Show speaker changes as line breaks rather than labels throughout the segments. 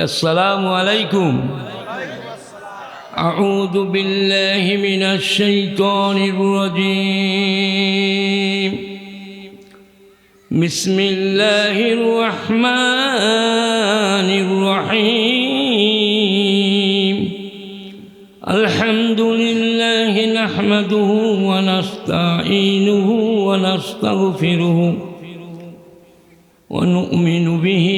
السلام عليكم. أعوذ بالله من الشيطان الرجيم. بسم الله الرحمن الرحيم. الحمد لله نحمده ونستعينه ونستغفره ونؤمن به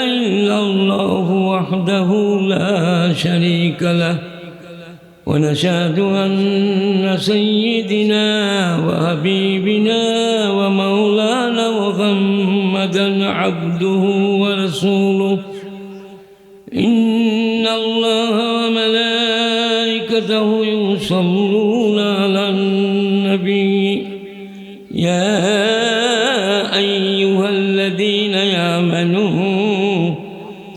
وحده لا شريك له. ونشهد أن سيدنا وحبيبنا ومولانا محمدا عبده ورسوله. إن الله وملائكته يصلون على النبي. يا أيها الذين آمنوا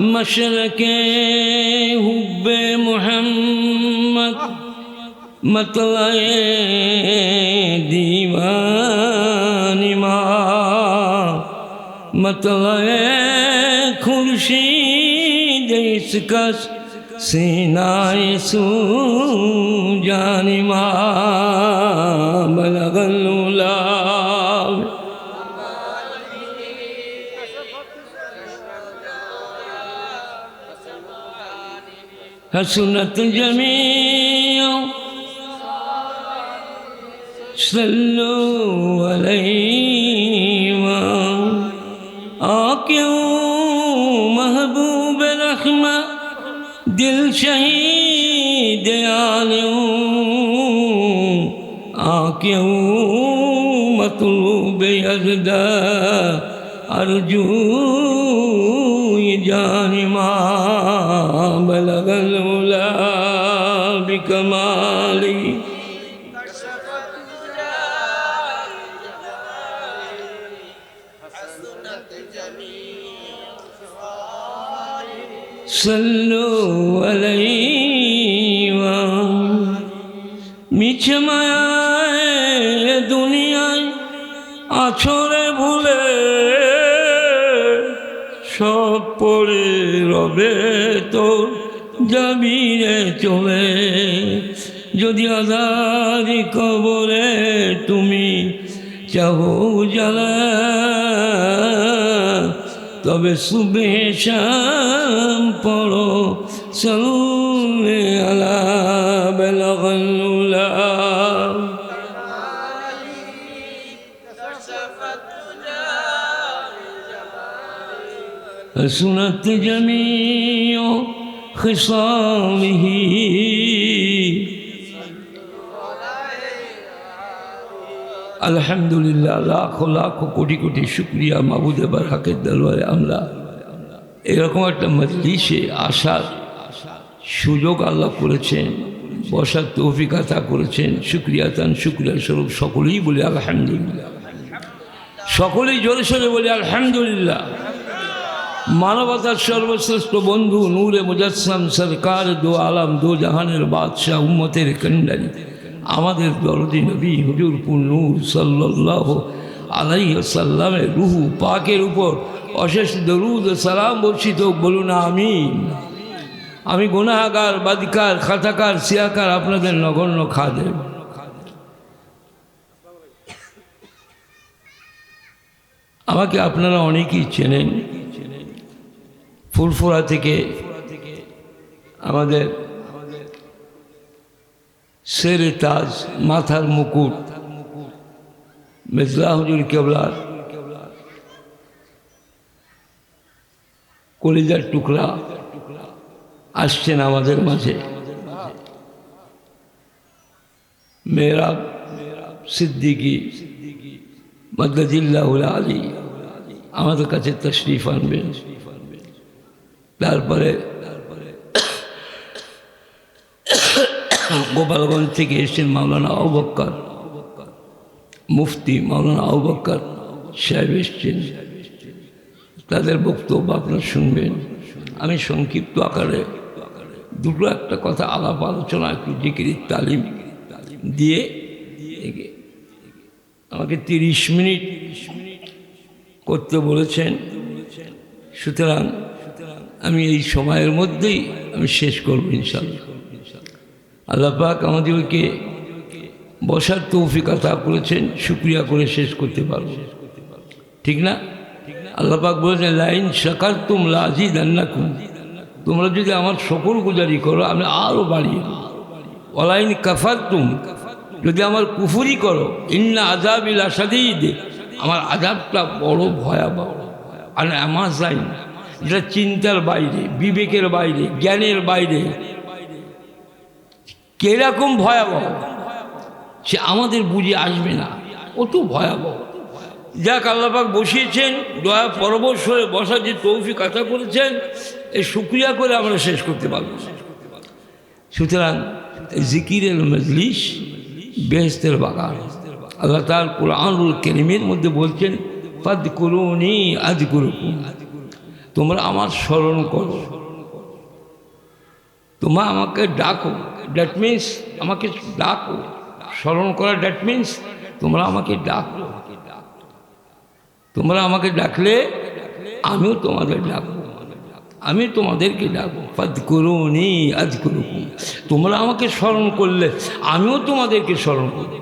مشرق حب محمد مطلع دیوانی ما مطلع خورشید اس کس سینائے سو جانی ما بلغ حسنت جميع صلوا عليه آکیوں محبوب رحمہ دل شہید عالوں آکیوں مطلوب یزدہ ارجو جانما بلہ بكمالي صلوا عليه মিছে মায়ায় দুনিয়ায় আছরে ভুলে সব পড়ে রবে তোর যাবি রে চলে যদি আদারি কবরে তুমি চাহো জ্বালা তবে সুবে শাম পড়ো সলুনে আলা বেলগল্লা حسنت جميع خصامه আলহামদুলিল্লাহ, লাখ লাখ কোটি কোটি শুক্রিয়া মাবুদেবার হাকের দরবারে আমরা। এরকম একটা মজলিসে আসার সুযোগ আল্লাহ করেছেন, বসার তৌফিক করেছেন, শুক্রিয়া তান শুক্রিয়া স্বরূপ সকলেই বলি আলহামদুলিল্লাহ। সকলেই জোরে সোরে বলি আলহামদুলিল্লাহ। মানবতার সর্বশ্রেষ্ঠ বন্ধু, নূরে মুজাসম সরকার, দো আলম, দো জাহানের বাদশাহ, উম্মতের কন্ডারি আমাদের দরদি নবী হুজুরপুর নূর সাল্লাহ আলাই সাল্লামের রুহু পাকের উপর অশেষ দরুদ সালাম বর্ষিত বলুন আমি আমি গুনাহাগার, বাদিকার, খাতাকার, সিয়াকার, আপনাদের নগণ্য খাদেব আমাকে আপনারা অনেকেই চেনেন। ফুলফুরা থেকে আমাদের শের তাজ মাথার মুকুট মেজলা হুজুর কেবলার কলিজার টুকরা আসছেন আমাদের মাঝে। মেয়েরাব সিদ্দিকি মদ্দাজিল্লাহুল আলী আমাদের কাছে তশরিফ আনবেন। তারপরে গোপালগঞ্জ থেকে এসেছেন মাওলানা আবক্কর মুফতি মাওলানা আবক্কর সাহেব এসছেন। তাদের বক্তব্য আপনারা শুনবেন। আমি সংক্ষিপ্ত আকারে দুটো একটা কথা আলাপ আলোচনা, একটু জিকিরির তালিম দিয়ে আমাকে তিরিশ মিনিট করতে বলেছেন। সুতরাং আমি এই সময়ের মধ্যেই আমি শেষ করব ইনশাল্লাহ আল্লাহ পাক আমাদেরকে বসার তৌফিক আতা করেছেন, শুক্রিয়া করে শেষ করতে পারব। ঠিক না? আল্লাহ পাক বলেছেন, লাইন শাকার তুম লাজি দান্নাকুম তোমরা যদি আমার সকল গুজারি করো, আমি আরও বাড়িয়ে অলাইন কাফার তুম যদি আমার কুফুরি করো, ইন্না আজাবিল আসাদিদ আমার আজাবটা বড় ভয়াবহ। আর আমার যাই যেটা চিন্তার বাইরে, বিবেকের বাইরে, জ্ঞানের বাইরে কীরকম ভয়াবহ? সে আমাদের বুঝে আসবে না। অত ভয়াবহ। যাক আল্লাপাক বসিয়েছেন, দয়া পরবশ হয়ে বসার যে তৌফি কথা করেছেন এই শুক্রিয়া করে আমরা শেষ করতে পারব। সুতরাং জিকিরের মজলিস বেহস্তের বাগান। আল্লাহ তার কোরআনুল কেরিমের মধ্যে বলছেন ফাদ করুনি আজ করুকুম তোমরা আমার স্মরণ করো। তোমরা আমাকে ডাকো। দ্যাট মিন্স আমাকে ডাকো। স্মরণ করা দ্যাট মিন্স তোমরা আমাকে ডাকো। আমাকে তোমরা আমাকে ডাকলে আমিও তোমাদের ডাকবো। আমি তোমাদেরকে ডাকবো। ফাদ করুনি আজ করুকুম তোমরা আমাকে স্মরণ করলে আমিও তোমাদেরকে স্মরণ করব।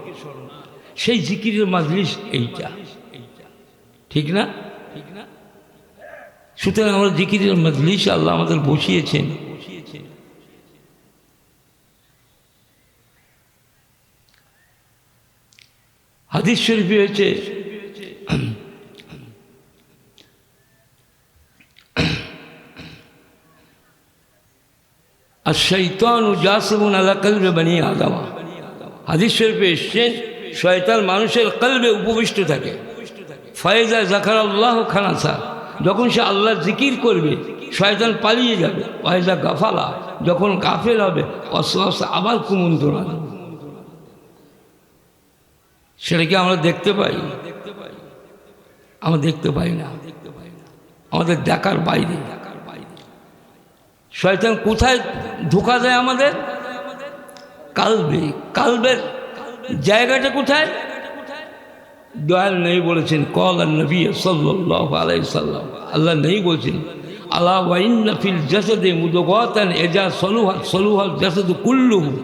সেই জিকিরের মাজলিস এইটা। ঠিক না ঠিক না? সুতরাং আমরা জিকিরের মাজলিস আল্লাহ আমাদের বসিয়েছেন। হাদিস শরীফে হয়েছে আর শৈতান ও জাসমুন আল্লাহ কলবে বানিয়ে আদামা। হাদিস শরীফে এসছেন শয়তান মানুষের কলবে উপবিষ্ট থাকে। ফয়েজা জাকার আল্লাহ খানাসা। যখন সে আল্লাহ জিকির করবে, শয়তান পালিয়ে যাবে। ফয়েজা গাফালা। যখন গাফেল হবে অস্তে আবার কুমন্ত্রণা সেটাকে আমরা দেখতে পাই। দেখতে পাই আমরা দেখতে পাই না। দেখতে পাই না আমাদের দেখার বাইরে। শয়তান কোথায় ধোকা দেয় আমাদের? কালবে। কালবের জায়গাটা কোথায়? দয়াল নেই বলেছেন, কল আর নবী সাল্লাহ আলাই সাল্লাম। আল্লাহ নেই বলছেন আল্লাহ ওয়াইন নফিল জাসদে মুদগাতান এজা সলুহাত সলুহাল জাসদ কুল্লুহু।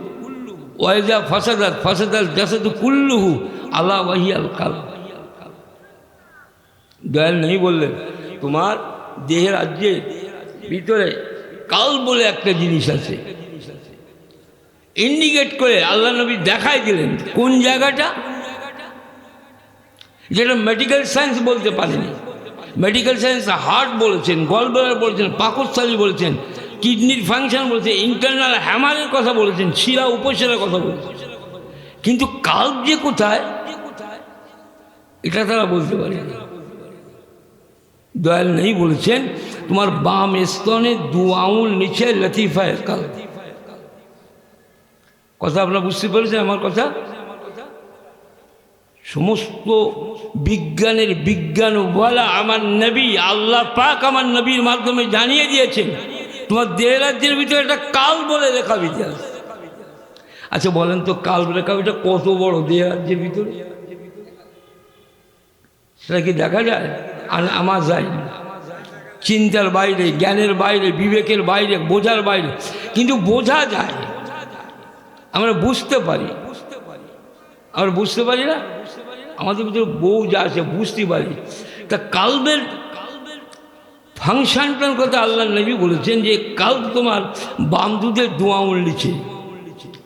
ওয়াইজা ফাসাদাত, ফাসাদাল জাসদ কুল্লুহু। আল্লাহ ওয়াহিয়াল কাল। দয়াল নেই বললেন, তোমার দেহের রাজ্যের ভিতরে কাল বলে একটা জিনিস আছে। ইন্ডিকেট করে আল্লাহ নবী দেখাই দিলেন, কোন জায়গাটা? যেটা মেডিকেল সায়েন্স বলতে পারেনি। মেডিকেল সায়েন্স হার্ট বলেছেন গলব্লাডার বলেছেন, পাকস্থলী বলেছেন কিডনির ফাংশন বলেছেন ইন্টারনাল হ্যামারের কথা বলেছেন, শিরা উপশিরার কথা বলেছেন। কিন্তু কাল্প যে কোথায়? এটা তারা বলতে পারে। দয়াল নেই বলেছেন, তোমার বাম স্তনে দু আঙুল নিচে লতিফায় কাল। কথা আপনার বুঝতে পেরেছেন আমার কথা? সমস্ত বিজ্ঞানের বিজ্ঞান বলা আমার নবী, আল্লাহ পাক আমার নবীর মাধ্যমে জানিয়ে দিয়েছেন, তোমার দেহ রাজ্যের ভিতরে একটা কাল বলে রেখা ইতিহাস আচ্ছা বলেন তো, কাল রেখা এটা কত বড় দেহ রাজ্যের ভিতরে? সেটা কি দেখা যায়? আর আমার যায় চিন্তার বাইরে, জ্ঞানের বাইরে, বিবেকের বাইরে, বোঝার বাইরে। কিন্তু বোঝা যায়। আমরা বুঝতে পারি। আমরা বুঝতে পারি না? আমাদের ভিতরে বউ যা আছে, বুঝতে পারি। তা কালবের ফাংশনটার কথা আল্লাহ নবী বলেছেন যে, কাল তোমার বাম দুধের দোয়া নিচে।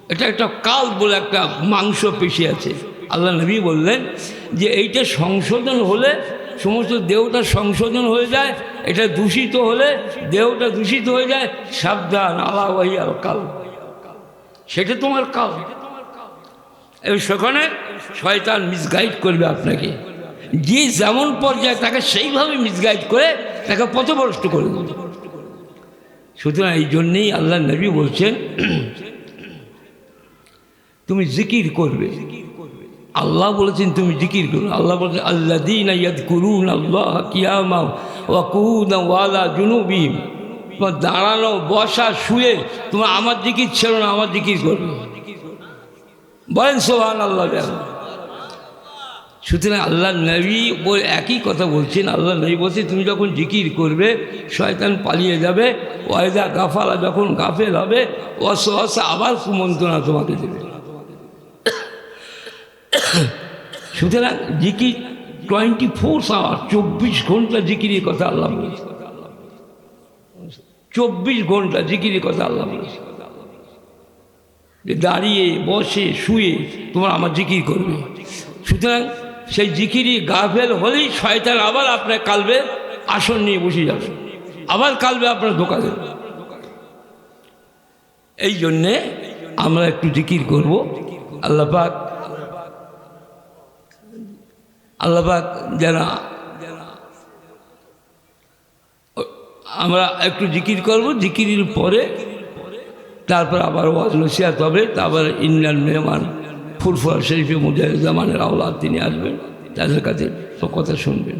এটা একটা কাল বলে একটা মাংস পেশি আছে। আল্লাহ নবী বললেন যে এইটা সংশোধন হলে সমস্ত দেহটা সংশোধন হয়ে যায়, এটা দূষিত হলে দেহটা দূষিত হয়ে যায়। সাবধান, আল্লাহ আর কাল। সেটা তোমার কাল। এবং সেখানে শয়তান মিসগাইড করবে আপনাকে। যে যেমন পর্যায়ে তাকে সেইভাবে মিসগাইড করে তাকে পথভ্রষ্ট করে সুতরাং এই জন্যেই আল্লাহ নবী বলছেন, তুমি জিকির করবে। আল্লাহ বলেছেন, তুমি জিকির করো। আল্লাহ বলছেন আল্লাহ দিন করুন আল্লাহ কিয়ামা ওয়াকুন ওয়ালা জুনুবিম তোমার দাঁড়ানো, বসা, শুয়ে তোমার আমার জিকির ছিল না, আমার জিকির করবে বলেন সোহান আল্লাহ সুতরাং আল্লাহ নবী বলে একই কথা বলছেন, আল্লাহ নবী বলছে তুমি যখন জিকির করবে, শয়তান পালিয়ে যাবে, ওয়াইদা গাফালা যখন গাফেল হবে অস আবার কুমন্ত্রণা তোমাকে দেবে। সুতরাং জিকির টোয়েন্টি ফোর আওয়ার চব্বিশ ঘণ্টা জিকিরের কথা আল্লাহ বলেছে। চব্বিশ ঘণ্টা জিকিরের কথা আল্লাহ বলেছে। দাঁড়িয়ে, বসে, শুয়ে তোমার আমার জিকির করবে। সুতরাং সেই জিকিরি গাফেল হলেই শয়তান আবার আপনার কালবে আসন নিয়ে বসে যাবে। আবার কালবে আপনার ধোকা দেবে এই জন্যে আমরা একটু জিকির করব। আল্লাপাক আল্লাপাক যারা আমরা একটু জিকির করব জিকির পরে তারপর আবার ওয়াজ নসিহাত হবে, তারপর ইন্ডিয়ান মেহমান ফুরফুরা শরীফে মুজাহিদুজ্জামানের আওলাদ তিনি আসবেন, তাদের কাছে কথা শুনবেন।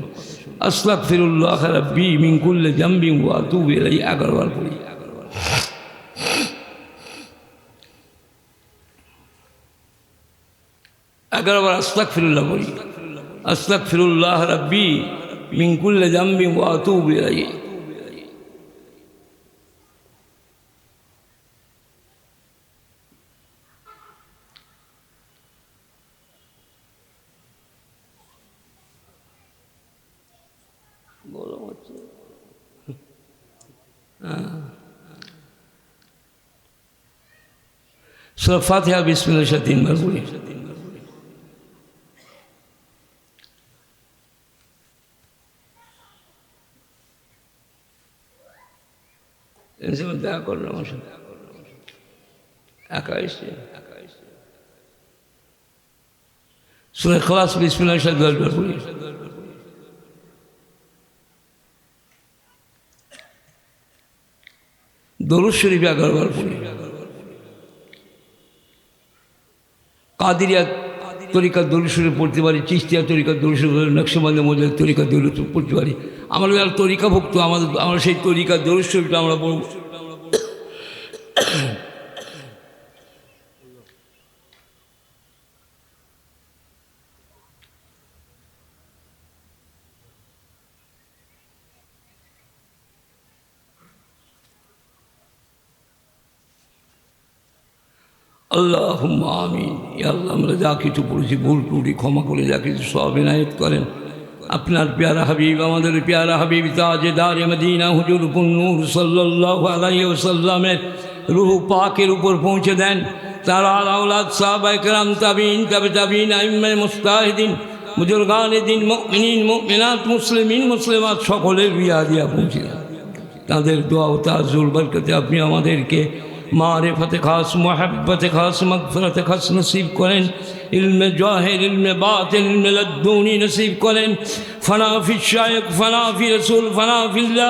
আসলাক ফিরুল্লাহ বি মিঙ্কুল্লে জাম্বিং ওয়া তু বেলাই এগারোবার পড়ি। এগারোবার আসলাক ফিরুল্লাহ পড়ি। আসলাক ফিরুল্লাহ রব্বি মিঙ্কুল্লে জাম্বিং ওয়া তু বেলাই গরম হচ্ছে সুরা ফাতিহা বিসমিল্লাহ সাথে তিনবার পড়ি দেখা করল আমার সাথে একা এসছে কাদিরিয়া পড়তে পারি চিস্তিয়া তরিকার দরুদ শরীফ নকশবন্দ মজুর তরিকার পড়তে পারি আমরা যারা তরিকাভুক্ত আমাদের আমরা সেই তরিকার দরুদ আমরা পড়ব আল্লাহ আমিন। আল্লাহ, আমরা যা কিছু পড়েছি, ভুল টুটি ক্ষমা করে যা কিছু সব এনায়ত করেন। আপনার পেয়ারা হাবিব, আমাদের পেয়ারা হাবিব তাজে দারে মদিনা হুজুর পুন্নুর সাল্লাহ আলাই সাল্লামের রুহু পাকের উপর পৌঁছে দেন। তারা আলাউলাদ সাহাব একরাম তাবিন তাবে তাবিন আইম্মে মুস্তাহিদিন মুজুরগান দিন মিনিন মিনাত মুসলিমিন, মুসলিমাত সকলের বিয়া দিয়া পৌঁছে দেন তাদের দোয়া ও তাজুল বরকতে আপনি আমাদেরকে মারেফতে খাস, মহাব্বতে খাস মকফরতে খাস নসিব করেন। ইলমে জাহের, ইলমে বাত ইলমে লদ্দুনি নসিব করেন। ফনাফি শায়ক ফনাফি রসুল ফনাফিল্লা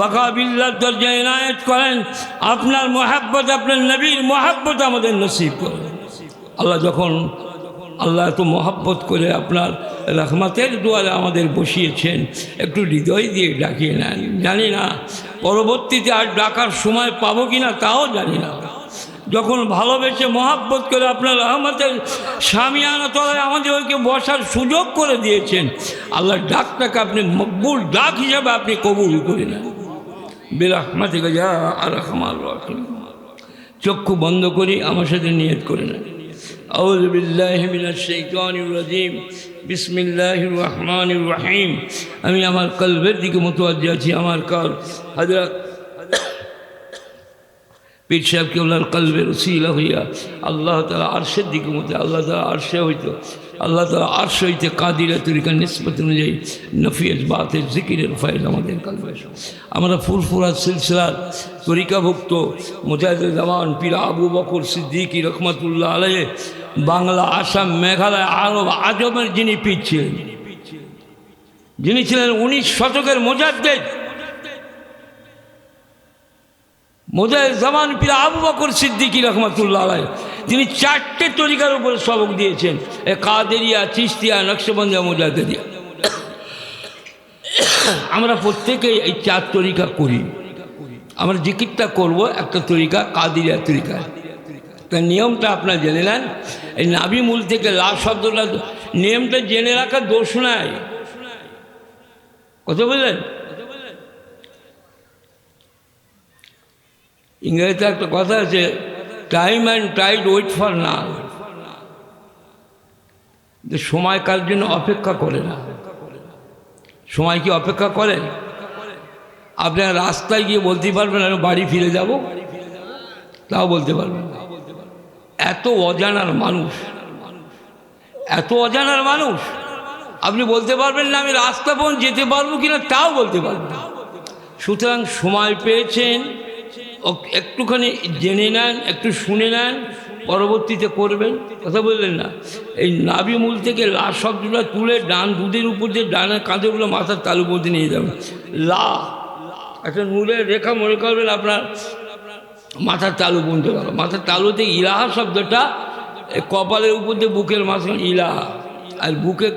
বাকাবিল্লাহ দরজা এনায়ত করেন। আপনার মহাব্বত, আপনার নবীর মহাব্বত আমাদের নসিব করেন। আল্লাহ যখন আল্লাহ এত মহাব্বত করে আপনার রহমতের দুয়ারে আমাদের বসিয়েছেন। একটু হৃদয় দিয়ে ডাকিয়ে নেন। জানি না, পরবর্তীতে আর ডাকার সময় পাবো কি না তাও জানি না। যখন ভালোবেসে মহাব্বত করে আপনার রহমতের স্বামীয়ানা তলায় আমাদের ওইকে বসার সুযোগ করে দিয়েছেন আল্লাহ ডাকটাকে আপনি মকবুল ডাক হিসাবে আপনি কবুল করে নেন। বেরহমাতে গজা আর রহমান চক্ষু বন্ধ করি, আমার সাথে নিয়ত করে নেন। أعوذ بالله من الشيطان الرجيم بسم الله الرحمن الرحيم আমি আমার কলবের দিকে মতোয়াজ্জি আছি আমার কাল হাজরত পীর সাহেবকে ওনার কালবের উসিলা হইয়া আল্লাহ তালা আরশের দিকে মধ্যে আল্লাহ তালা আরশে হইতো আল্লাহ তালা আরশ হইতে কাদিরা তরিকা নিষ্পত্তি অনুযায়ী নফিয়ত বাতের জিকিরের ফাইল আমাদের কালবে আমরা ফুরফুরা সিলসিলার তরিকাভুক্ত মুজাহিদুল জামান পীর আবু বকর সিদ্দিকি রহমতুল্লাহ আলহে বাংলা, আসাম, মেঘালয়, আরব, আজমের যিনি পীর যিনি ছিলেন উনিশ শতকের মোজাদ্দেদ। মোজায় জামান পীর আবু বকর সিদ্দিকী রহমতুল্লাহ আলাই তিনি চারটে তরিকার উপরে সবক দিয়েছেন। এ কাদেরিয়া চিস্তিয়া নকশবন্দিয়া মোজাদ্দিয়া আমরা প্রত্যেকেই এই চার তরিকা করি। আমরা জিকিরটা করব, একটা তরিকা কাদিরিয়া তরিকা। তার নিয়মটা আপনার জেনে নেন। এই নাভি মূল থেকে লাভ শব্দটা, নিয়মটা জেনে রাখার দোষ নাই। কথা বললেন? ইংরেজিতে একটা কথা আছে time and tide wait for না যে সময় কার জন্য অপেক্ষা করে না। সময় কি অপেক্ষা করে? আপনার রাস্তায় গিয়ে বলতে পারবেন আমি বাড়ি ফিরে যাব। তাও বলতে পারবেন না। এত অজানার মানুষ। এত অজানার মানুষ। আপনি বলতে পারবেন না, আমি রাস্তা পর্যন্ত যেতে পারব কিনা তাও বলতে পারবেন না। সুতরাং সময় পেয়েছেন একটুখানি জেনে নেন, একটু শুনে নেন, পরবর্তীতে করবেন। কথা বললেন না। এই নাভি মূল থেকে লা শব্দটা তুলে ডান দুধের উপর দিয়ে ডানের কাঁধেগুলো মাথার তালু মধ্যে নিয়ে যাবেন। লা, একটা নূরের রেখা মনে করবেন আপনার মাথার তালু বুনতে পারো মাথার তালুতে ইলাহা শব্দটা কপালের উপর দিয়ে বুকের মাঝখান ইলাহা। আর বুকে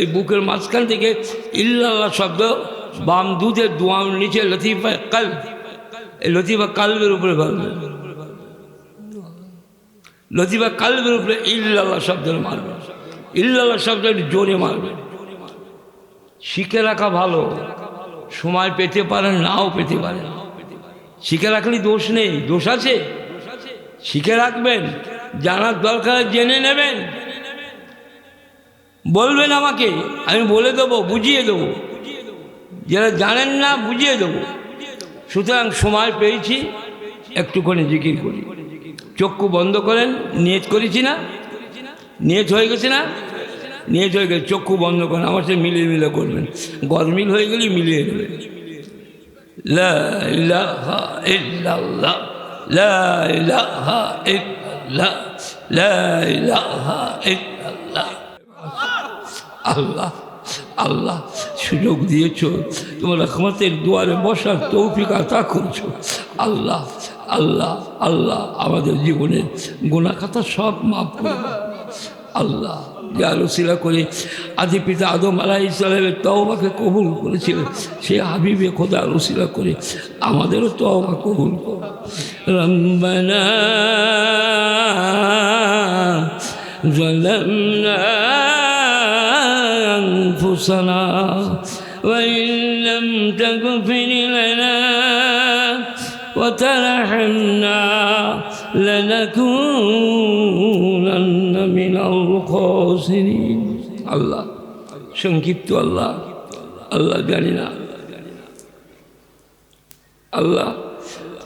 এই বুকের মাঝখান থেকে ইল্লাল্লাহ শব্দ বাম দুধের দোয়াম নিচে লতিফা কাল এই লতিফা কালবের উপরে ভাববে লতিফা কালবের উপরে ইল্লাল্লাহ শব্দের মারবে। ইল্লাল্লাহ শব্দ জোরে মারবে। শিখে রাখা ভালো। সময় পেতে পারেন নাও পেতে পারেন শিখে রাখলে দোষ নেই, দোষ আছে। শিখে রাখবেন, জানার দরকার জেনে নেবেন। বলবেন আমাকে, আমি বলে দেবো, বুঝিয়ে দেবো। যারা জানেন না, বুঝিয়ে দেবো। সুতরাং সময় পেয়েছি, একটুখানি জিকির করি। চক্ষু বন্ধ করেন, নিয়ত করেছি না। নিয়ত হয়ে গেছে না? নিয়ত হয়ে গেছে, চক্ষু বন্ধ করেন, আমার সাথে মিলিয়ে মিলে করবেন। গরমিল হয়ে গেলেই মিলিয়ে নেবেন। لا إله إلا الله لا إله إلا الله لا إله إلا الله আল্লাহ আল্লাহ সুযোগ দিয়েছ তোমার রহমতের দুয়ারে বসার তৌফিক আতা করছো আল্লাহ আল্লাহ আল্লাহ আমাদের জীবনের গোনাখাতা সব মাফ করে দাও। আল্লাহ যে আলোচনা করে আদি পিতা আদম আলাহ ইসলামের তওবাকে কবুল করেছিলেন সে হাবিবে খোদা আলোচনা করে আমাদেরও তওবা কবুল করো রম্বানা ظلمنا أنفسنا وإن لم تغفر لنا وترحمنا لنكونن মিনাল আল্লাহ, সংক্ষিপ্ত আল্লাহ আল্লাহ জানি না। আল্লাহ,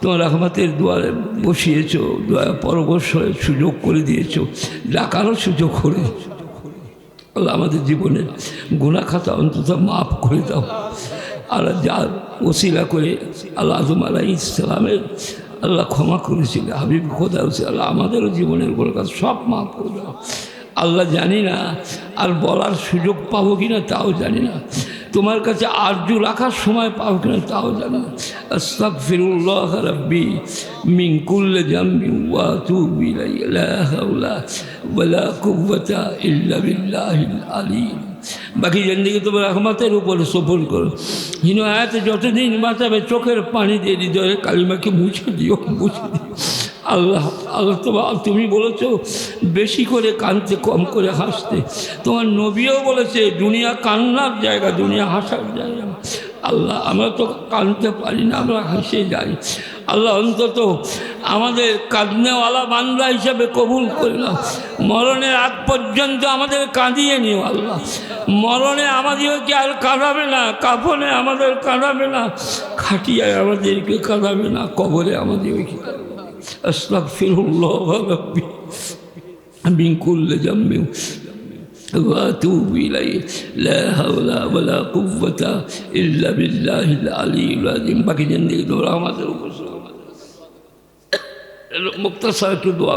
তোমার রহমাতের দুয়ারে বসিয়েছ, দোয়া পরবশ সুযোগ করে দিয়েছ, ডাকারও সুযোগ করে। আল্লাহ আমাদের জীবনের গুণা খাতা অন্তত মাফ করে দাও। আর যা ওসিলা করে আল্লাহ আজম আলাই ইসলামের আল্লাহ ক্ষমা করেছিল, হাবিব খোদা হোসে আল্লাহ আমাদেরও জীবনের গুণা খাতা সব মাফ করে দাও। আল্লাহ জানি না আর বলার সুযোগ পাবো কি না তাও জানি না। তোমার কাছে আরজু রাখার সময় পাবো কিনা তাও জানি না। আস্তাগফিরুল্লাহ রাব্বি মিন কুল্লি জামবি ওয়া আতুবু ইলাইহি, লা ওয়ালা ইল্লা বিল্লাহিল আলিম। বাকি জিন্দগি তোমার রহমতের উপরে সফল করো। হিনু আয়াতে যতদিন বাঁচাবে, চোখের পানি দিয়ে হৃদয়ে কালিমাকে মুছে দিও মুছে দিও। আল্লাহ আল্লাহ তোমার তুমি বলেছ, বেশি করে কানতে, কম করে হাসতে। তোমার নবীও বলেছে, দুনিয়া কান্নার জায়গা, দুনিয়া হাসার জায়গা। আল্লাহ, আমরা তো কাঁদতে পারি না, আমরা হাসে যাই। আল্লাহ অন্তত আমাদের কাঁদনেওয়ালা বান্দা হিসাবে কবুল করল মরণের আগ পর্যন্ত আমাদের কাঁদিয়ে নিও আল্লাহ। মরণে আমাদেরকে আর কাঁদাবে না, কাফনে আমাদের কাঁদাবে না, খাটিয়ায় আমাদেরকে কাঁদাবে না, কবরে আমাদেরকে কাঁদাবে না। আসলাফিরুল্লাহ বিঙ্কুল্লে জন্মেও وأتوب إليه. لا حول ولا قوة إلا بالله العلي العظيم. বাকি জিন্দেগি তো রহমতের উপর মুক্তসর একটু দোয়া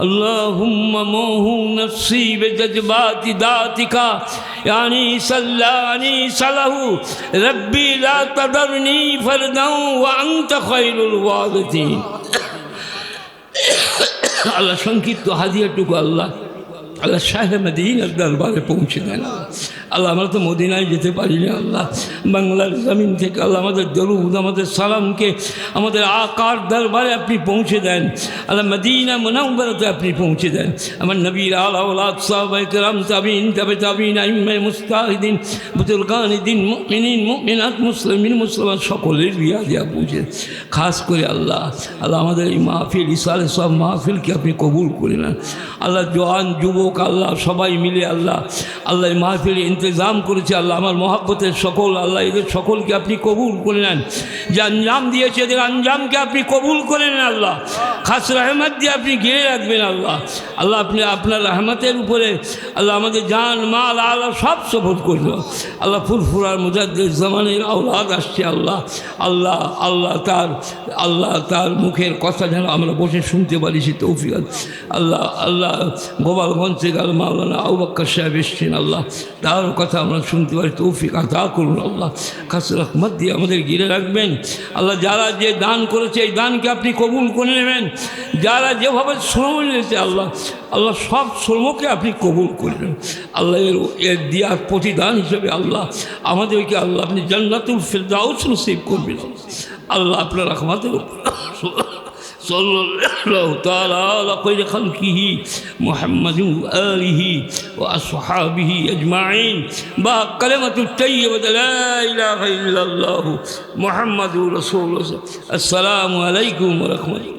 اللهم موهو نفسي بجذبات ذاتك يعني صلى يعني صله ربي لا تذرني فردا وأنت خير الوارثين আল্লাহ সংক্ষিপ্ত হাদিয়াটুকু আল্লাহ আল্লাহ শাহে মদিনার দরবারে পৌঁছে দেন আল্লাহ, আমরা তো মদিনায় যেতে পারি না, আল্লাহ। বাংলার জমিন থেকে আল্লাহ আমাদের দরুদ, আমাদের সালামকে, আমাদের আকার দরবারে আপনি পৌঁছে দেন। আল্লাহ, মদিনা মনাউবারাতে আপনি পৌঁছে দেন। আমার নবীর আলাউলাদ তাবিন, তবে তাবিন মুস্তাহিদিন বুতুলকানিদিন মুমিনিন, মুমিনাত, মুসলিমিন, মুসলমান সকলের বিয়া দেওয়া পৌঁছে খাস করে আল্লাহ আল্লাহ আমাদের এই মাহফিল ইসালে সব মাহফিলকে আপনি কবুল করে নেন। আল্লাহ, জোয়ান, যুবক, আল্লাহ, সবাই মিলে আল্লাহ আল্লাহ মাহফিল ইন্তজাম করেছে আল্লাহ, আমার মহাব্বতের সকল, আল্লাহ এদের সকলকে আপনি কবুল করে নেন। যে আঞ্জাম দিয়েছে এদের আঞ্জামকে আপনি কবুল করে নেন আল্লাহ। খাস রহমত দিয়ে আপনি ঘিরে রাখবেন আল্লাহ। আল্লাহ আপনি, আপনার রহমতের উপরে আল্লাহ আমাদের জান, মাল আল্লাহ সব সফর করল। আল্লাহ ফুরফুরার মুজাদ্দের জামানের আওলাদ আসছে আল্লাহ। আল্লাহ আল্লাহ তার আল্লাহ তার মুখের কথা যেন আমরা বসে শুনতে পারি, সে তৌফিক। আল্লাহ আল্লাহ গোপালগঞ্জ থেকে মাওলানা আউবাক্কর সাহেব এসছেন আল্লাহ। তার কথা আমরা শুনতে পারি, তৌফিক আদা করুন আল্লাহ। খাস রহমত দিয়ে আমাদের ঘিরে রাখবেন। আল্লাহ যারা যে দান করেছে, এই দানকে আপনি কবুল করে নেবেন। যারা যেভাবে শ্রম নিয়েছে আল্লাহ আল্লাহ সব শ্রমকে আপনি কবুল করবেন আল্লাহ এর এর দেওয়ার প্রতিদান হিসেবে আল্লাহ আমাদেরকে আল্লাহ আপনি জান্নাতুল ফেরদাউস নসিব করবেন। আল্লাহ আপনার রহমতের উপর। صلى الله تعالى على خير خلقه محمد وآله وأصحابه أجمعين. بها كلمة الطيبة لا إله إلا الله محمد رسول الله. السلام عليكم ورحمة الله.